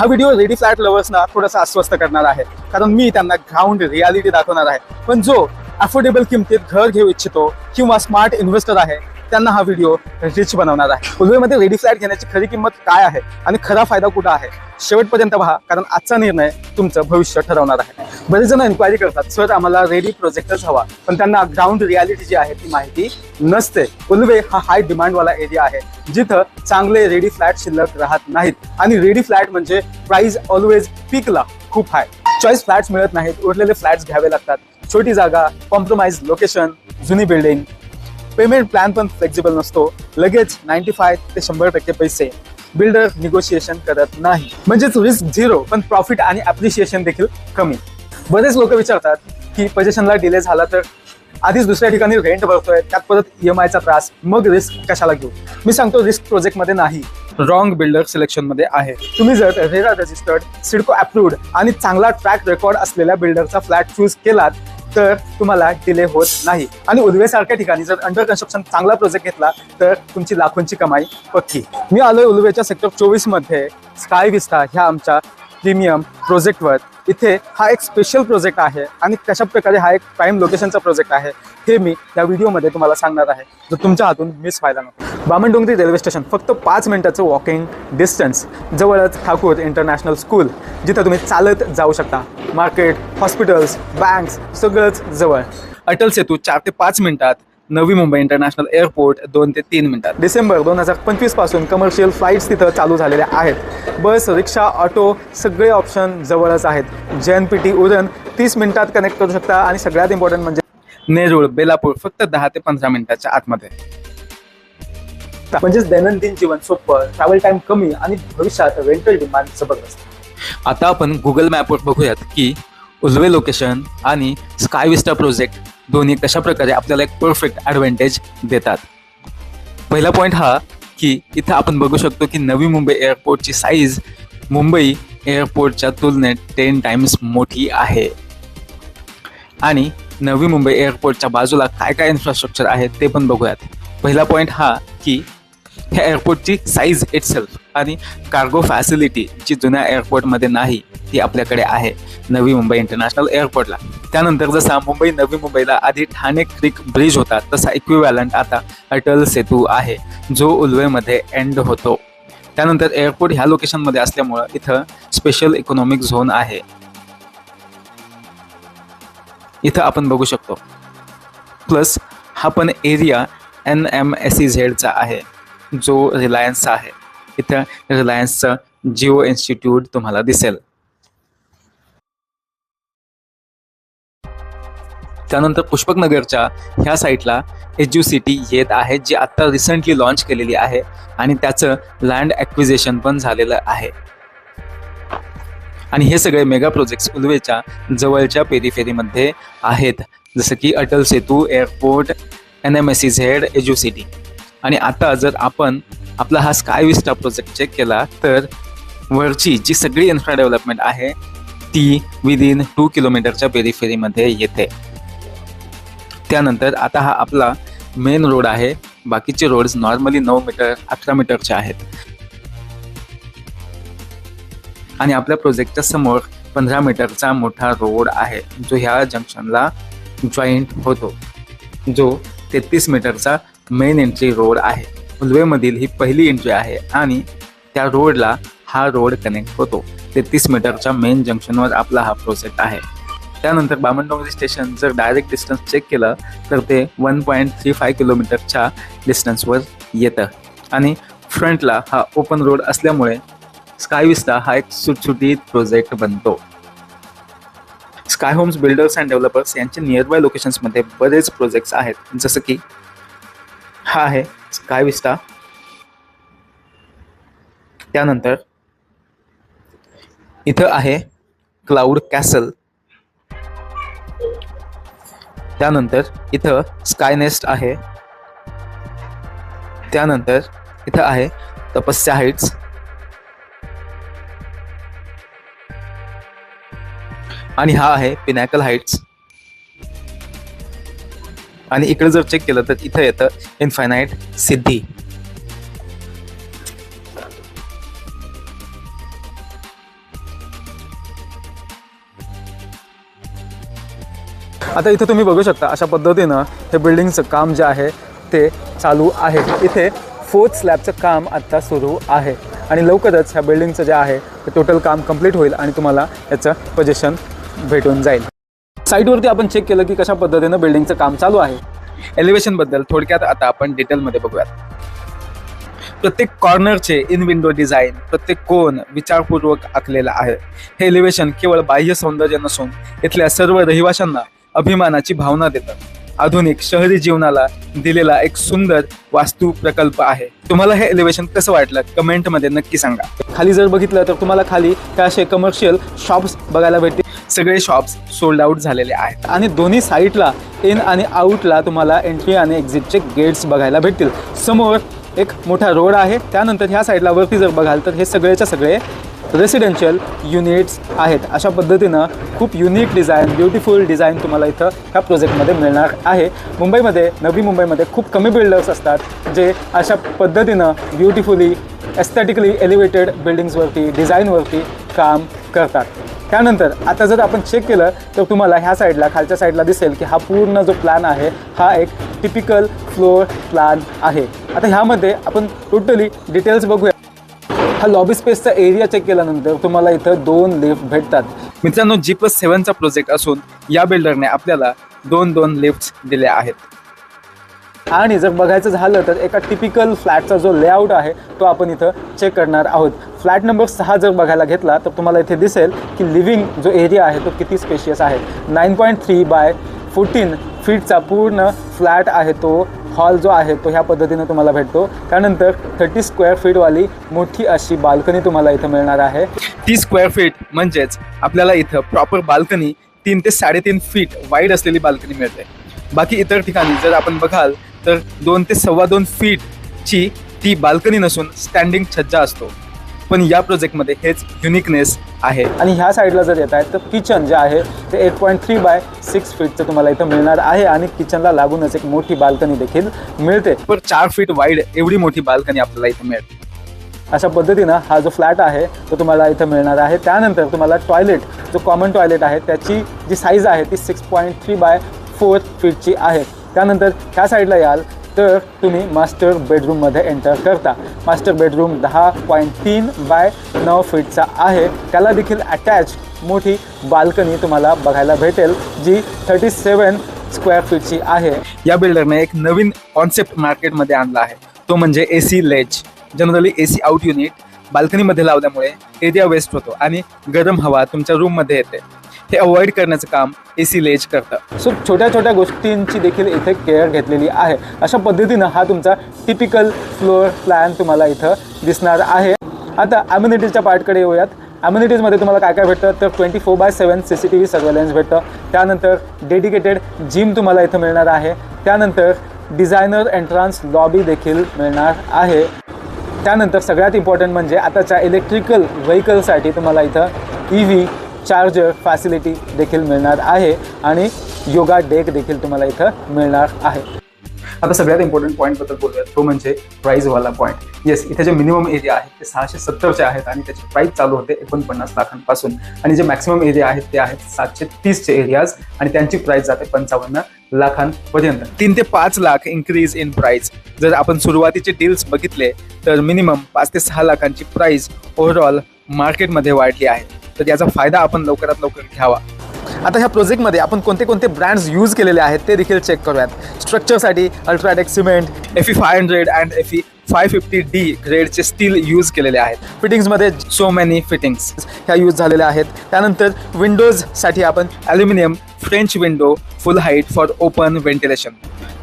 हा video ready flat लवर्सना थोडासा अस्वस्थ करणार आहे. कारण मी त्यांना ग्राउंड रियालिटी दाखवणार आहे. पण जो अफोर्डेबल किमतीत घर घेऊ इच्छितो किंवा स्मार्ट इन्व्हेस्टर आहे त्यांना हा व्हिडिओ रिच बनवणार आहे. उलवेमध्ये रेडी फ्लॅट घेण्याची खरी किंमत काय आहे आणि खरा फायदा कुठं आहे? शेवटपर्यंत पहा कारण आजचा निर्णय तुमचं भविष्य ठरवणार आहे. बरेच जण इन्क्वायरी करतात सर आम्हाला रेडी प्रोजेक्टच हवा. पण त्यांना ग्राउंड रियालिटी जी आहे ती माहिती नसते. उलवे हा हाय डिमांडवाला एरिया आहे जिथं चांगले रेडी फ्लॅट शिल्लक राहत नाहीत. आणि रेडी फ्लॅट म्हणजे प्राइस ऑलवेज पीकला खूप हाय चॉईस फ्लॅट्स मिळत नाहीत उरलेले फ्लॅट्स घ्यावे लागतात. छोटी जागा कॉम्प्रोमाइज लोकेशन जुनी बिल्डिंग पेमेंट प्लॅन पण फ्लेक्झिबल नसतो. लगेच नाईन्टी फाय ते शंभर टक्के पैसे बिल्डर निगोशिएशन करत नाही. म्हणजेच रिस्क झिरो पण प्रॉफिट आणि अप्रिशिएशन देखील कमी. बरेच लोक विचारतात की पजेशनला डिले झाला तर आधीच दुसऱ्या ठिकाणी रेंट भरतोय त्यात परत ई एम त्रास मग रिस्क कशाला घेऊ? मी सांगतो रिस्क प्रोजेक्टमध्ये नाही. रॉंग बिल्डर सिलेक्शनमध्ये आहे. तुम्ही जर रेरा रजिस्टर्ड सिडको अप्रूव्ड आणि चांगला ट्रॅक रेकॉर्ड असलेल्या बिल्डरचा फ्लॅट चूज केलात तर तुम्हाला डिले होत नाही. आणि उलवेसारख्या ठिकाणी जर अंडर कन्स्ट्रक्शन चांगला प्रोजेक्ट घेतला तर तुमची लाखोंची कमाई पक्की. मी आलोय उलवेच्या सेक्टर चोवीसमध्ये स्काय विस्ता ह्या आमच्या प्रीमियम प्रोजेक्टवर इथे हा एक स्पेशल प्रोजेक्ट आहे आणि कशा प्रकारे हा एक प्राईम लोकेशनचा प्रोजेक्ट आहे हे मी या व्हिडिओमध्ये तुम्हाला सांगणार आहे. जो तुमच्या हातून मिस व्हायला नको. बामणडोंगरी रेल्वे स्टेशन फक्त पाच मिनिटाचं वॉकिंग डिस्टन्स जवळच ठाकूर इंटरनॅशनल स्कूल जिथं तुम्ही चालत जाऊ शकता. मार्केट हॉस्पिटल्स बँक्स सगळंच जवळ. अटल सेतू चार ते पाच मिनिटात नवी मुंबई इंटरनॅशनल एअरपोर्ट दोन ते तीन मिनिटात. डिसेंबर दोन हजार पंचवीसपासून कमर्शियल फ्लाईट्स तिथं चालू झालेल्या आहेत. बस रिक्षा ऑटो सगळे ऑप्शन जवळच आहेत. जे एन पी टी उरण तीस मिनिटात कनेक्ट करू शकता आणि सगळ्यात इम्पॉर्टंट म्हणजे नेरूळ बेलापूर फक्त दहा ते पंधरा मिनिटाच्या आतमध्ये. म्हणजेच दैनंदिन जीवन सोपं ट्रॅव्हल टाइम कमी आणि भविष्यात रेंटल डिमांड जबरदस्त. आता आपण गुगल मॅपवर बघूयात की उजवे लोकेशन आणि स्काय विस्टा प्रोजेक्ट दोन्ही कशा प्रकारे आपल्याला एक परफेक्ट ॲडव्हान्टेज देतात. पहिला पॉईंट हा की इथं आपण बघू शकतो की नवी मुंबई एअरपोर्टची साईज मुंबई एअरपोर्टच्या तुलनेत टेन टाइम्स मोठी आहे. आणि नवी मुंबई एअरपोर्टच्या बाजूला काय काय इन्फ्रास्ट्रक्चर आहे ते पण बघूयात. पहिला पॉईंट हा की ह्या एअरपोर्टची साईज इटसेल्फ आणि कार्गो फॅसिलिटी जी जुन्या एअरपोर्टमध्ये नाही ती आपल्याकडे आहे नवी मुंबई इंटरनॅशनल एअरपोर्टला त्यानंतर जसा मुंबई नवी मुंबईला आधी ठाणे क्रिक ब्रिज होता तसा इक्विव्हॅलंट आता अटल सेतू आहे जो उल्वेमध्ये एंड होतो. त्यानंतर एअरपोर्ट ह्या लोकेशनमध्ये असल्यामुळं इथं स्पेशल इकॉनॉमिक झोन आहे. इथं आपण बघू शकतो. प्लस हा पण area N M S E झेडचा आहे जो रिलायन्सचा आहे. इथं रिलायन्सचं जिओ इन्स्टिट्यूट तुम्हाला दिसेल. त्यानंतर पुष्पकनगरच्या ह्या साईटला एच यू सिटी येत आहे जी आत्ता रिसेंटली लॉन्च केलेली आहे आणि त्याचं लँड ॲक्विजेशन पण झालेलं आहे. आणि हे सगळे मेगा प्रोजेक्ट्स उलवेच्या जवळच्या पेरीफेरीमध्ये आहेत जसं की Atal Setu airport N M S C Z edu city आणि आता जर आपण आपला हा स्काय विस्टा प्रोजेक्ट चेक केला तर वरची जी सगळी इन्फ्रा डेव्हलपमेंट आहे ती विदिन टू किलोमीटरच्या पेरीफेरीमध्ये येते. त्यानंतर आता हा आपला मेन रोड आहे. बाकीचे रोड्स नॉर्मली नऊ मीटर अठरा मीटरचे आहेत. आणि आपल्या प्रोजेक्टच्या समोर पंधरा मीटरचा मोठा रोड आहे जो ह्या जंक्शनला जॉईंट होतो. जो तेहतीस मीटरचा मेन एंट्री रोड आहे. उलवेमधील ही पहिली एंट्री आहे आणि त्या रोडला हा रोड कनेक्ट होतो. तेहतीस मीटरच्या मेन जंक्शनवर आपला हा प्रोजेक्ट आहे. त्यानंतर बामणडोंगरी स्टेशन जर डायरेक्ट डिस्टन्स चेक केलं तर ते वन पॉईंट थ्री फाय किलोमीटरच्या डिस्टन्सवर येतं. आणि फ्रंटला हा ओपन रोड असल्यामुळे स्काय विस्टा हा एक सुटसुटीत प्रोजेक्ट बनतो. Sky homes builders and developers यांचे नियर बाय लोकेशन्समध्ये बरेच प्रोजेक्ट्स आहेत. जसं की हा आहे स्काय विस्टा त्यानंतर इथं आहे क्लाउड कॅसल त्यानंतर इथं स्कायनेस्ट आहे. त्यानंतर इथं आहे तपस्या हाईट्स. आणि हा आहे पिनॅकल हाईट्स. आणि इकडे जर चेक केलं तर इथं येतं इन्फायनाईट सिद्धी. आता इथे तुम्ही बघू शकता अशा पद्धतीनं हे बिल्डिंगचं काम जे आहे ते चालू आहे. इथे फोर्थ स्लॅबचं काम आत्ता सुरू आहे. आणि लवकरच ह्या बिल्डिंगचं जे आहे ते टोटल काम कंप्लीट होईल आणि तुम्हाला याचं पोजेशन भेटून जाईल. साईटवरती आपण चेक केलं की कशा पद्धतीनं बिल्डिंगचं काम चालू आहे. एलिव्हेशनबद्दल थोडक्यात आता आपण डिटेलमध्ये बघूयात. प्रत्येक कॉर्नरचे इन विंडो डिझाईन प्रत्येक कोण विचारपूर्वक आखलेला आहे. हे एलिव्हेशन केवळ बाह्य सौंदर्य नसून इथल्या सर्व रहिवाशांना अभिमानाची भावना देतं आधुनिक शहरी जीवनाला दिलेला एक सुंदर वास्तू प्रकल्प आहे. तुम्हाला हे एलिव्हेशन कसं वाटलं? कमेंटमध्ये नक्की सांगा. खाली जर बघितलं तर तुम्हाला खाली काय असे कमर्शियल शॉप्स बघायला भेटतील. सगळे शॉप्स सोल्ड आउट झालेले आहेत. आणि दोन्ही साईडला इन आणि आउटला तुम्हाला एंट्री आणि एक्झिटचे गेट्स बघायला भेटतील. समोर एक मोठा रोड आहे. त्यानंतर ह्या साईडला वरती जर बघाल तर हे सगळेच्या सगळे रेसिडेन्शियल युनिट्स आहेत. अशा पद्धतीनं खूप युनिक डिझाईन ब्युटिफुल डिझाईन तुम्हाला इथं ह्या प्रोजेक्टमध्ये मिळणार आहे. मुंबईमध्ये नवी मुंबईमध्ये खूप कमी बिल्डर्स असतात जे अशा पद्धतीनं ब्युटिफुली एस्थेटिकली एलिव्हेटेड बिल्डिंग्सवरती डिझाईनवरती काम करतात. त्यानंतर आता जर आपण चेक केलं तर तुम्हाला ह्या साईडला खालच्या साईडला दिसेल की हा पूर्ण जो प्लॅन आहे हा एक टिपिकल फ्लोअर प्लॅन आहे. आता ह्यामध्ये आपण टोटली डिटेल्स बघूया. हा लॉबी स्पेसचा एरिया चेक केल्यानंतर तुम्हाला इथं दोन लिफ्ट भेटतात. मित्रांनो जी प्लस सेव्हनचा प्रोजेक्ट असून या बिल्डरने आपल्याला दोन दोन लिफ्ट दिल्या आहेत. आणि जर बघायचं झालं तर एका टिपिकल फ्लॅटचा जो लेआउट आहे तो आपण इथं चेक करणार आहोत. फ्लॅट नंबर सहा जर बघायला घेतला तर तुम्हाला इथे दिसेल की लिव्हिंग जो एरिया आहे तो किती स्पेशियस आहे. Nine point three by fourteen फीटचा पूर्ण फ्लॅट आहे तो हॉल जो आहे तो ह्या पद्धतीने तुम्हाला भेटतो. त्यानंतर थर्टी स्क्वेअर फीटवाली मोठी अशी बाल्कनी तुम्हाला इथं मिळणार आहे. ती स्क्वेअर फीट म्हणजेच आपल्याला इथं प्रॉपर बाल्कनी तीन ते साडेतीन फीट वाईड असलेली बाल्कनी मिळते. बाकी इतर ठिकाणी जर आपण बघाल तर दोन ते सव्वा दोन फीटची ती बाल्कनी नसून स्टँडिंग छज्जा असतो. पण या प्रोजेक्टमध्ये हेच युनिकनेस आहे. आणि ह्या साईडला जर येत आहे तर किचन जे आहे ते eight point three by six फीटचं तुम्हाला इथं मिळणार आहे आणि किचनला लागूनच एक मोठी बाल्कनी देखील मिळते. पर चार फीट वाईड एवढी मोठी बाल्कनी आपल्याला इथं मिळते अशा पद्धतीनं हा जो फ्लॅट आहे तो तुम्हाला इथं मिळणार आहे. त्यानंतर तुम्हाला टॉयलेट जो कॉमन टॉयलेट आहे त्याची जी साईज आहे ती six point three by four फीटची आहे. त्यानंतर ह्या साईडला याल तर तुम्ही मास्टर बेडरूममध्ये एंटर करता. मास्टर बेडरूम दहा पॉईंट तीन बाय नऊ फीटचा आहे. त्याला देखील अटॅच मोठी बाल्कनी तुम्हाला बघायला भेटेल जी थर्टी सेवन स्क्वेअर फीटची आहे. या बिल्डरने एक नवीन कॉन्सेप्ट मार्केटमध्ये आणला आहे. तो म्हणजे A C ledge generally A C out unit बाल्कनीमध्ये लावल्यामुळे एरिया वेस्ट होतो आणि गरम हवा तुमच्या रूममध्ये येते. हे अवॉइड करण्याचं काम ए सी लेज करतं. सो छोट्या छोट्या गोष्टींची देखील इथे केअर घेतलेली आहे. अशा पद्धतीनं हा तुमचा टिपिकल फ्लोअर प्लॅन तुम्हाला इथं दिसणार आहे. आता अम्युनिटीजच्या पार्टकडे येऊयात. अम्युनिटीजमध्ये तुम्हाला काय काय भेटतं? तर twenty four by seven C C T V surveillance भेटतं. त्यानंतर डेडिकेटेड जिम तुम्हाला इथं मिळणार आहे. त्यानंतर डिझायनर एंट्रान्स लॉबी देखील मिळणार आहे. त्यानंतर सगळ्यात इम्पॉर्टंट म्हणजे आताच्या इलेक्ट्रिकल व्हेकलसाठी तुम्हाला इथं ई व्ही चार्जर फॅसिलिटी देखील मिळणार आहे आणि योगा डेक देखील तुम्हाला इथं मिळणार आहे. आता सगळ्यात इम्पॉर्टंट पॉईंटबद्दल बोलूयात. तो म्हणजे प्राईजवाला पॉईंट येस इथे जे मिनिमम एरिया आहे ते सहाशे सत्तरचे आहेत आणि त्याची प्राईस चालू होते एकोणपन्नास लाखांपासून. आणि जे मॅक्सिमम एरिया आहेत ते आहेत सातशे तीसचे एरियाज आणि त्यांची प्राईस जाते पंचावन्न लाखांपर्यंत. तीन ते पाच लाख इन्क्रीज इन प्राईस जर आपण सुरुवातीचे डील्स बघितले तर मिनिमम पाच ते सहा लाखांची प्राईस ओव्हरऑल मार्केटमध्ये वाढली आहे. तर याचा फायदा आपण लवकरात लवकर घ्यावा. आता ह्या प्रोजेक्टमध्ये आपण कोणते कोणते ब्रँड्स यूज केलेले आहेत ते देखील चेक करूयात. स्ट्रक्चरसाठी UltraTech cement F E five hundred and F E five fifty D ग्रेडचे steel use केलेले आहेत. फिटिंग्समध्ये सो मेनी फिटिंग्स ह्या यूज झालेल्या आहेत. त्यानंतर विंडोजसाठी आपण aluminium French window full height for open ventilation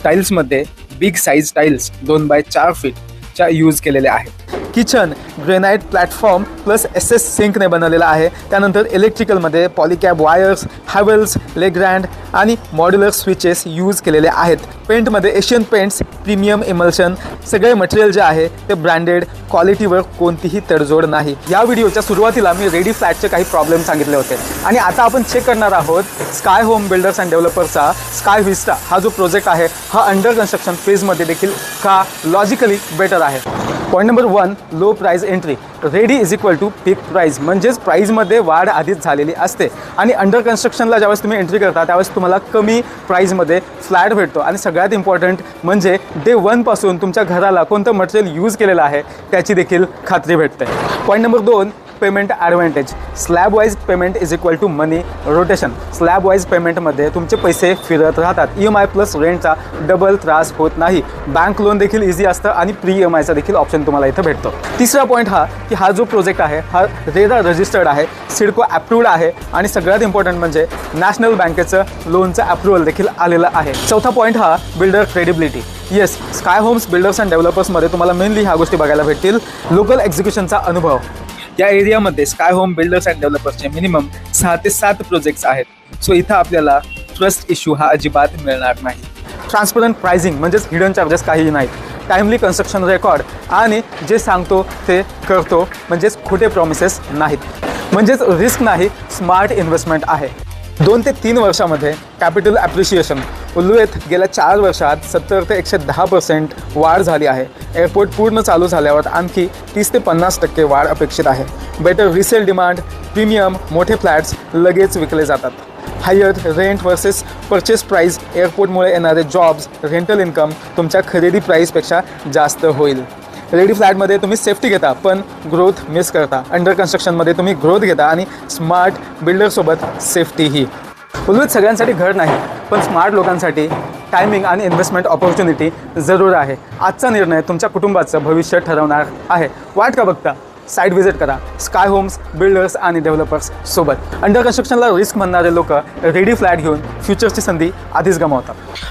टाईल्समध्ये big size tiles दोन बाय चार फीटच्या यूज केलेल्या आहेत. Kitchen granite platform plus S S सिंकने बनवलेला आहे. त्यानंतर इलेक्ट्रिकलमध्ये पॉलिकॅब वायर्स हॅवेल्स लेग्रँड आणि मॉड्युलर स्विचेस यूज केलेले आहेत. पेंटमध्ये एशियन पेंट्स प्रीमियम इमल्शन सगळे मटेरियल जे आहे ते ब्रँडेड क्वालिटीवर कोणतीही तडजोड नाही. या व्हिडिओच्या सुरुवातीला मी रेडी फ्लॅटचे काही प्रॉब्लेम सांगितले होते. आणि आता आपण चेक करणार आहोत स्काय होम बिल्डर्स अँड डेव्हलपर्सचा स्काय विस्टा हा जो प्रोजेक्ट आहे हा अंडर कन्स्ट्रक्शन फेजमध्ये देखील का लॉजिकली बेटर आहे? Point number one low price entry ready is equal to peak price म्हणजेच प्राईजमध्ये वाढ आधीच झालेली असते. आणि अंडर कन्स्ट्रक्शनला ज्यावेळेस तुम्ही एंट्री करता त्यावेळेस तुम्हाला कमी प्राईजमध्ये फ्लॅट भेटतो. आणि सगळ्यात इम्पॉर्टंट म्हणजे डे वनपासून तुमच्या घराला कोणतं मटेरियल यूज केलेलं आहे त्याची देखील खात्री भेटते. पॉईंट नंबर दोन payment advantage slab wise payment is equal to money rotation slab wise पेमेंटमध्ये तुमचे पैसे फिरत राहतात. ई एम आय प्लस रेंटचा डबल त्रास होत नाही. बँक लोन देखील इझी असतं आणि प्री एम आयचा देखील ऑप्शन तुम्हाला इथं भेटतो. तिसरा पॉईंट हा की हा जो प्रोजेक्ट आहे हा रेरा रजिस्टर्ड आहे सिडको अप्रूव्ड आहे आणि सगळ्यात इम्पॉर्टंट म्हणजे नॅशनल बँकेचं लोनचं अप्रुव्हल देखील आलेलं आहे. चौथा पॉईंट हा builder credibility yes sky homes builders and डेव्हलपर्समध्ये तुम्हाला मेनली ह्या गोष्टी बघायला भेटतील. लोकल एक्झिक्युशनचा अनुभव. या एरियामध्ये स्काय होम बिल्डर्स अँड डेव्हलपर्सचे मिनिमम सहा ते सात प्रोजेक्ट्स आहेत. सो इथं आपल्याला ट्रस्ट इश्यू हा अजिबात मिळणार नाही. ट्रान्सपरंट प्राइसिंग म्हणजेच हिडन चार्जेस काहीही नाहीत. टाईमली कन्स्ट्रक्शन रेकॉर्ड आणि जे सांगतो ते करतो म्हणजेच खोटे प्रॉमिसेस नाहीत. म्हणजेच रिस्क नाही स्मार्ट इन्व्हेस्टमेंट आहे. दोन ते तीन वर्षामध्ये कॅपिटल ॲप्रिशिएशन उल्वेत गेल्या चार वर्षात सत्तर ते एकशे दहा पर्सेंट वाढ झाली आहे. एअरपोर्ट पूर्ण चालू झाल्यावर आणखी तीस ते पन्नास टक्के वाढ अपेक्षित आहे. बेटर रिसेल डिमांड प्रीमियम मोठे फ्लॅट्स लगेच विकले जातात. Higher rent versus purchase price एअरपोर्टमुळे येणारे जॉब्स रेंटल इन्कम तुमच्या खरेदी प्राईसपेक्षा जास्त होईल. रेडी फ्लॅटमध्ये तुम्ही सेफ्टी घेता पण ग्रोथ मिस करता. अंडर कन्स्ट्रक्शनमध्ये तुम्ही ग्रोथ घेता आणि स्मार्ट बिल्डरसोबत सेफ्टीही उल्लेख सगळ्यांसाठी घर नाही पण स्मार्ट लोकांसाठी टायमिंग आणि इन्व्हेस्टमेंट ऑपॉर्च्युनिटी जरूर आहे. आजचा निर्णय तुमच्या कुटुंबाचं भविष्य ठरवणार आहे. वाट का बघता? साईट व्हिजिट करा. स्काय होम्स बिल्डर्स आणि डेव्हलपर्स सोबत. अंडर कन्स्ट्रक्शनला रिस्क म्हणणारे लोक रेडी फ्लॅट घेऊन फ्युचरची संधी आधीच गमावतात.